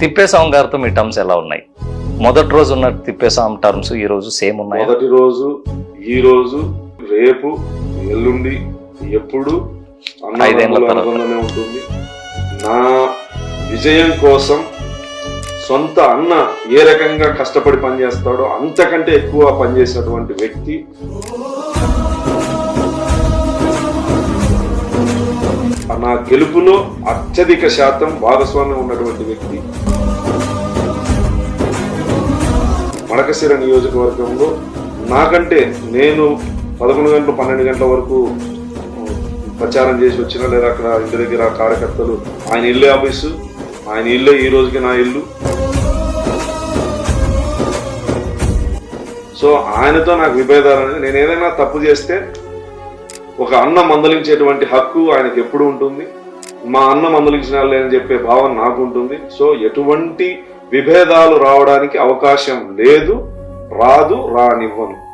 తిప్పేస్వామి గారితో మీ టర్మ్స్ ఎలా ఉన్నాయి? మొదటి రోజు ఉన్న తిప్పేస్వామి టర్మ్స్ ఈ రోజు సేమ్ ఉన్నాయా? మొదటి రోజు ఈ రోజు రేపు ఎల్లుండి ఎప్పుడు. అనుబంధమే ఉంటుంది. నా విజయం కోసం సొంత అన్న ఏ రకంగా కష్టపడి పనిచేస్తాడో అంతకంటే ఎక్కువ పనిచేసినటువంటి వ్యక్తి నా గెలుపులో అత్యధిక శాతం భాగస్వామ్యం ఉన్నటువంటి వ్యక్తి. మడకశిర నియోజకవర్గంలో నాకంటే నేను పదకొండు గంటలు పన్నెండు గంటల వరకు ప్రచారం చేసి వచ్చిన లేదా అక్కడ ఇంటి దగ్గర కార్యకర్తలు ఆయన ఇల్లే ఆఫీసు ఆయన ఇల్లే ఈ రోజుకి నా ఇల్లు. సో ఆయనతో నాకు విభేదాలు అనేది నేను ఏదైనా తప్పు చేస్తే ఒక అన్న మందలించేటువంటి హక్కు ఆయనకి ఎప్పుడు ఉంటుంది? మా అన్న మందలించిన అని చెప్పే భావన నాకు ఉంటుంది. సో ఎటువంటి విభేదాలు రావడానికి అవకాశం లేదు. రాదు రానివ్వను.